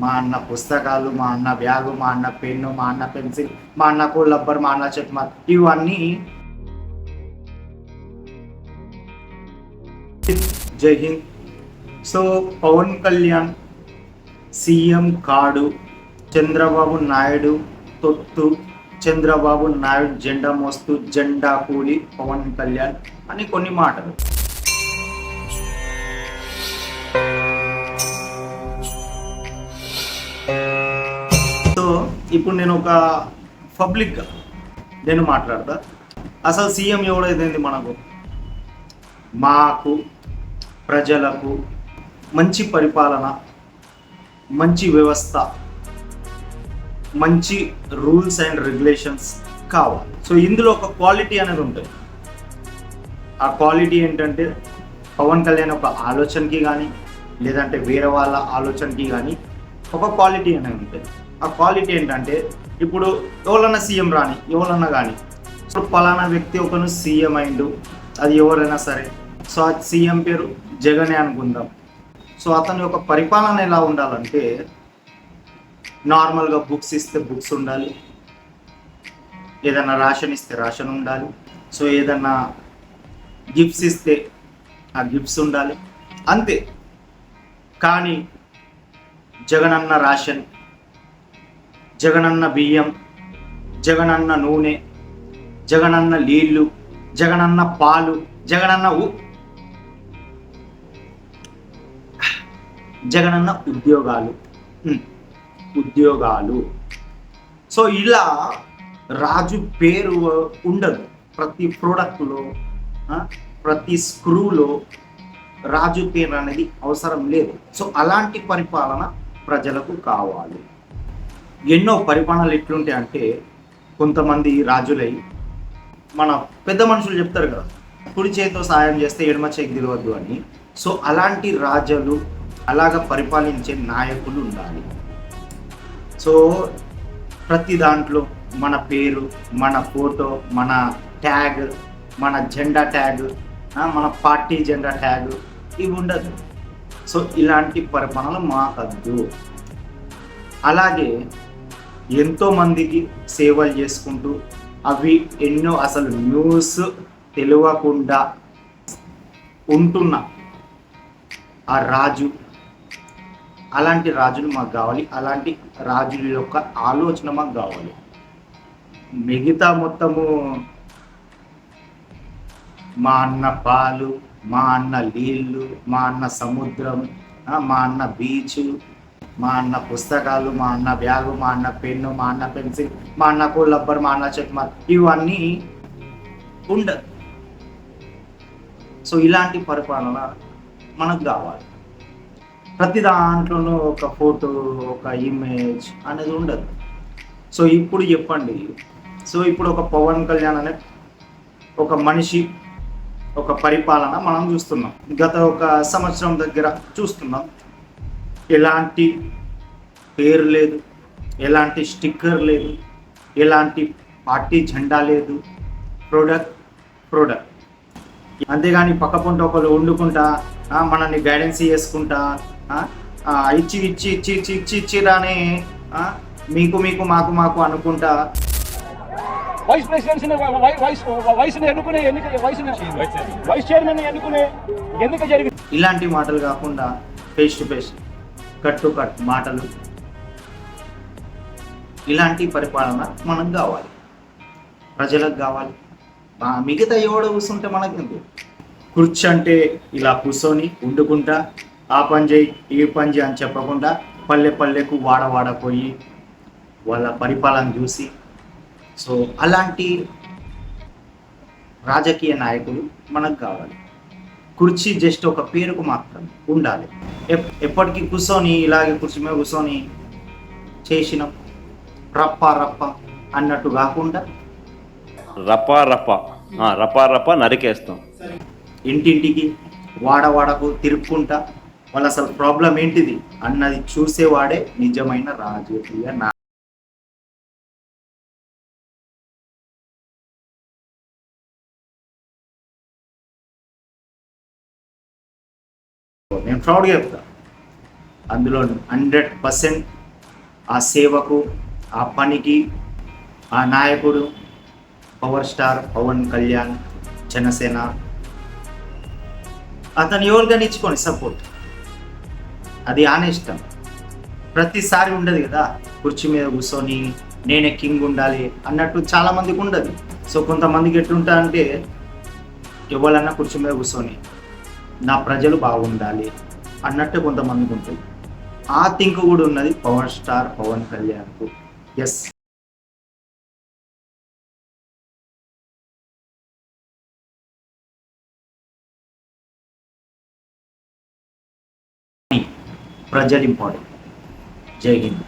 మా అన్న పుస్తకాలు మా అన్న బ్యాగు మా అన్న పెన్ను మా అన్న పెన్సిల్ మా అన్నకు రబ్బర్ మా అన్న చెట్మ ఇవన్నీ జై హింద్. సో పవన్ కళ్యాణ్ సీఎం కాడు చంద్రబాబు నాయుడు తొత్తు చంద్రబాబు నాయుడు జెండా మోస్తూ జెండా కూలి పవన్ కళ్యాణ్ అని కొన్ని మాటలు. ఇప్పుడు నేను ఒక పబ్లిక్గా నేను మాట్లాడతా. అసలు సీఎం ఎవడైతుంది మనకు? మాకు ప్రజలకు మంచి పరిపాలన మంచి వ్యవస్థ మంచి రూల్స్ అండ్ రెగ్యులేషన్స్ కావాలి. సో ఇందులో ఒక క్వాలిటీ అనేది ఉంటుంది. ఆ క్వాలిటీ ఏంటంటే పవన్ కళ్యాణ్ ఒక ఆలోచనకి కానీ లేదంటే వేరే వాళ్ళ ఆలోచనకి కానీ ఒక క్వాలిటీ అనేది ఉంటుంది. ఆ క్వాలిటీ ఏంటంటే ఇప్పుడు ఎవరన్నా సీఎం రాని ఎవరన్నా కానీ ఇప్పుడు పలానా వ్యక్తి ఒకను సీఎం అయిండు అది ఎవరైనా సరే. సో ఆ సీఎం పేరు జగనే అనుకుందాం. సో అతని యొక్క పరిపాలన ఎలా ఉండాలంటే నార్మల్గా బుక్స్ ఇస్తే బుక్స్ ఉండాలి. ఏదన్నా రేషన్ ఇస్తే రాషన్ ఉండాలి. సో ఏదన్నా గిఫ్ట్స్ ఇస్తే ఆ గిఫ్ట్స్ ఉండాలి. అంతే. కానీ జగనన్న రేషన్ జగనన్న బియ్యం జగనన్న నూనె జగనన్న నీళ్ళు జగనన్న పాలు జగనన్న ఉ జగనన్న ఉద్యోగాలు. ఉద్యోగాలు. సో ఇలా రాజు పేరు ఉండదు. ప్రతి ప్రోడక్ట్లో ప్రతి స్క్రూలో రాజు పేరు అనేది అవసరం లేదు. సో అలాంటి పరిపాలన ప్రజలకు కావాలి. ఎన్నో పరిపాలనలు ఎట్లుంటాయి అంటే కొంతమంది రాజులై మన పెద్ద మనుషులు చెప్తారు కదా కుడి చేతితో సాయం చేస్తే ఎడమ చేతికి తెలియద్దు అని. సో అలాంటి రాజులు అలాగ పరిపాలించే నాయకులు ఉండాలి. సో ప్రతి దాంట్లో మన పేరు మన ఫోటో మన ట్యాగ్ మన జెండా ట్యాగ్ మన పార్టీ జెండా ట్యాగ్ ఇవి ఉండదు. సో ఇలాంటి పరిపాలన మాకద్దు. అలాగే ఎంతో మందికి సేవలు చేసుకుంటూ అవి ఎన్నో అసలు న్యూస్ తెలియకుండా ఉంటున్న ఆ రాజు. అలాంటి రాజులు మాకు కావాలి. అలాంటి రాజుల యొక్క ఆలోచన మాకు కావాలి. మిగతా మొత్తము మా అన్న పాలు మా అన్న నీళ్ళు మా అన్న సముద్రం మా అన్న బీచ్ మా అన్న పుస్తకాలు మా అన్న బ్యాగు మా అన్న పెన్ను మా అన్న పెన్సిల్ మా అన్నకు రబ్బర్ మా అన్న చెట్మ ఇవన్నీ ఉండదు. సో ఇలాంటి పరిపాలన మనకు కావాలి. ప్రతి దాంట్లోనూ ఒక ఫోటో ఒక ఇమేజ్ అనేది ఉండదు. సో ఇప్పుడు చెప్పండి. సో ఇప్పుడు ఒక పవన్ కళ్యాణ్ అనే ఒక మనిషి ఒక పరిపాలన మనం చూస్తున్నాం. గత ఒక సంవత్సరం దగ్గర చూస్తున్నాం. ఎలాంటి పేరు లేదు ఎలాంటి స్టిక్కర్ లేదు ఎలాంటి పార్టీ జెండా లేదు. Product product. అంతేగాని పక్క పొంట ఒకరు వండుకుంటా మనల్ని గైడెన్స్ చేసుకుంటా ఇచ్చి ఇచ్చి ఇచ్చి ఇచ్చి ఇచ్చి ఇచ్చిరానే మీకు మీకు మాకు మాకు అనుకుంటా. వైస్ ప్రెసిడెన్సీ వైస్ ఎన్నుకునే ఎన్నిక వైస్ వైస్ చైర్మన్ ఎన్నుకునే ఎన్నిక జరిగింది ఇలాంటి మాటలు కాకుండా ఫేస్ టు ఫేస్ కట్టు కట్ మాటలు. ఇలాంటి పరిపాలన మనకు కావాలి. ప్రజలకు కావాలి. మిగతా ఎవడో కూర్చుంటే మనకి కుర్చీ అంటే ఇలా కూర్చొని వండుకుంటా ఆ పని చేయి ఈ పని చేయి అని చెప్పకుండా పల్లె పల్లెకు వాడవాడపోయి పోయి వాళ్ళ పరిపాలన చూసి సో అలాంటి రాజకీయ నాయకులు మనకు కావాలి. కుర్చీ జస్ట్ ఒక పేరుకు మాత్రం ఉండాలి. ఎప్- ఎప్పటికీ కూర్చొని ఇలాగే కుర్చీ మీద కూర్చొని చేసినాం. రప్ప రప్ప అన్నట్టు కాకుండా రపా రపా రపా రపా నరికేస్తాం. ఇంటింటికి వాడవాడకు తిరుక్కుంటా. వాళ్ళ అసలు ప్రాబ్లం ఏంటిది? అన్నది చూసేవాడే నిజమైన రాజకీయ నా నేను ప్రౌడ్గా చెప్తా. అందులో హండ్రెడ్ పర్సెంట్ ఆ సేవకు ఆ పనికి ఆ నాయకుడు పవర్ స్టార్ పవన్ కళ్యాణ్ జనసేన అతను ఎవరికైనా ఇచ్చుకోండి సపోర్ట్ అది ఆనేష్టం ప్రతిసారి ఉండదు కదా కుర్చీ మీద కూర్చొని నేనే కింగ్ ఉండాలి అన్నట్టు చాలా మందికి ఉండదు. సో కొంతమందికి ఎట్లుంటా అంటే ఎవరన్నా కుర్చీ మీద కూర్చొని నా ప్రజలు బాగుండాలి అన్నట్టు కొంతమందికి ఉంటుంది. ఆ థింక్ కూడా ఉన్నది పవర్ స్టార్ పవన్ కళ్యాణ్కు. ఎస్ ప్రజలు ఇంపార్టెంట్ జై హింద్.